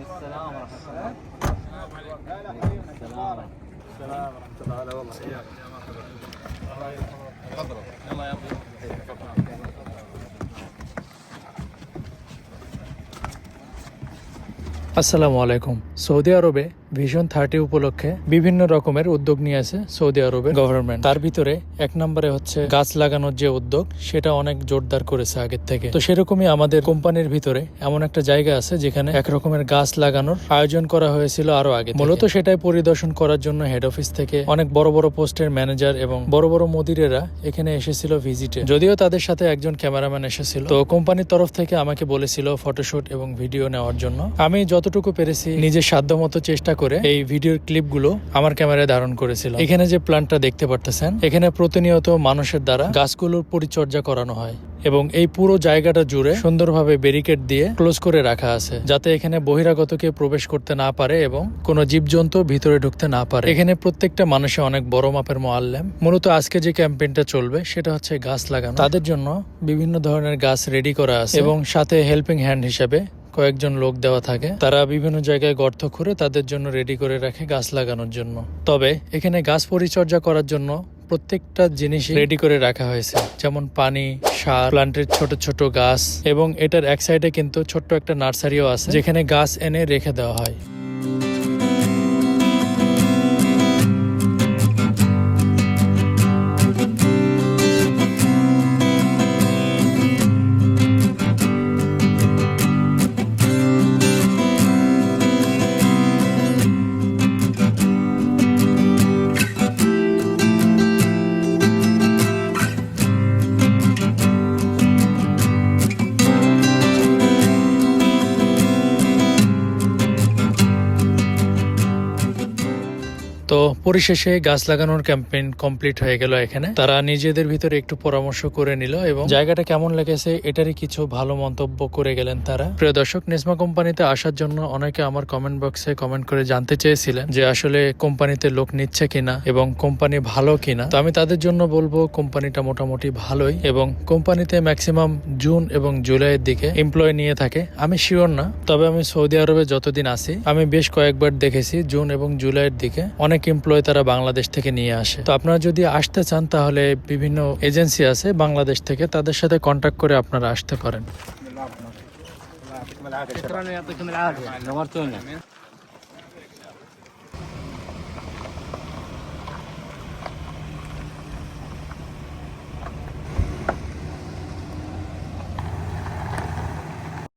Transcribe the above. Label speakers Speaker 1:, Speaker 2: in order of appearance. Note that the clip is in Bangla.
Speaker 1: عليكم السلام ورحمة الله. السلام عليكم السلام السلام ورحمة الله. والله حياك. يا مرحبا تفضل. يلا يا أبو.
Speaker 2: আসসালামু আলাইকুম। সৌদি আরবে ভিশন থার্টি উপলক্ষে বিভিন্ন রকমের উদ্যোগ নিয়ে আছে সৌদি আরবের গভর্নমেন্ট তার ভিতরে এক নম্বরে হচ্ছে গাছ লাগানোর যে উদ্যোগ, সেটা অনেক জোরদার করেছে আগের থেকে। তো সেরকমই আমাদের কোম্পানির ভিতরে এমন একটা জায়গা আছে যেখানে এক রকমের গাছ লাগানোর আয়োজন করা হয়েছিল আরও আগে মূলত সেটাই পরিদর্শন করার জন্য হেড অফিস থেকে অনেক বড় বড় পোস্টের ম্যানেজার এবং বড় বড় মদিরেরা এখানে এসেছিল ভিজিটে যদিও তাদের সাথে একজন ক্যামেরাম্যান এসেছিল। তো কোম্পানির তরফ থেকে আমাকে বলেছিল ফটোশুট এবং ভিডিও নেওয়ার জন্য। আমি যতটুকু পেরেছি, নিজের সাধ্য মতো চেষ্টা করে এই ভিডিওর ক্লিপগুলো আমার ক্যামেরায় ধারণ করেছিল। এখানে যে প্ল্যানটা দেখতে পারতেছেন, এখানে প্রতিনিয়ত মানুষের দ্বারা গাছগুলোর পরিচর্যা করানো হয় এবং এই পুরো জায়গাটা জুড়ে সুন্দরভাবে ব্যারিকেড দিয়ে ক্লোজ করে রাখা আছে, যাতে এখানে বহিরাগত কেউ প্রবেশ করতে না পারে এবং কোনো জীবজন্তু ভিতরে ঢুকতে না পারে। এখানে প্রত্যেকটা মানুষে অনেক বড় মাপের মোয়াল্লেম। মূলত আজকে যে ক্যাম্পেইনটা চলবে, সেটা হচ্ছে গাছ লাগানো। তাদের জন্য বিভিন্ন ধরনের গাছ রেডি করা আছে এবং সাথে হেল্পিং হ্যান্ড হিসেবে কয়েকজন লোক দেওয়া থাকে। তারা বিভিন্ন জায়গায় গর্ত খুঁড়ে তাদের জন্য রেডি করে রাখে গাছ লাগানোর জন্য। তবে এখানে গাছ পরিচর্যা করার জন্য প্রত্যেকটা জিনিস রেডি করে রাখা হয়েছে। যেমন পানি, সার প্লান্টের ছোট ছোট গাছ এবং এটার এক সাইডে কিন্তু ছোট্ট একটা নার্সারিও আছে, যেখানে গাছ এনে রেখে দেওয়া হয়। তো পরিশেষে গাছ লাগানোর ক্যাম্পেইন কমপ্লিট হয়ে গেল এখানে। তারা নিজেদের ভিতরে একটু পরামর্শ করে নিল এবং জায়গাটা কেমন লেগেছে এটারই কিছু ভালো মন্তব্য করে গেলেন তারা। প্রিয় দর্শক, নেসমা কোম্পানিতে আসার জন্য অনেকে আমার কমেন্ট বক্সে কমেন্ট করে জানতে চেয়েছিলেন যে আসলে কোম্পানিতে লোক নিচ্ছে কিনা এবং কোম্পানি ভালো কিনা। তো আমি তাদের জন্য বলব, কোম্পানিটা মোটামুটি ভালোই এবং কোম্পানিতে ম্যাক্সিমাম জুন এবং জুলাইয়ের দিকে এমপ্লয় নিয়ে থাকে। আমি শিওর না, তবে আমি সৌদি আরবে যতদিন আছি, আমি বেশ কয়েকবার দেখেছি জুন এবং জুলাইয়ের দিকে অনেক এমপ্লয় তারা বাংলাদেশ থেকে নিয়ে আসে। তো আপনারা যদি আসতে চান, তাহলে বিভিন্ন এজেন্সি আছে বাংলাদেশ থেকে, তাদের সাথে কন্ট্যাক্ট করে আপনারা আসতে পারেন।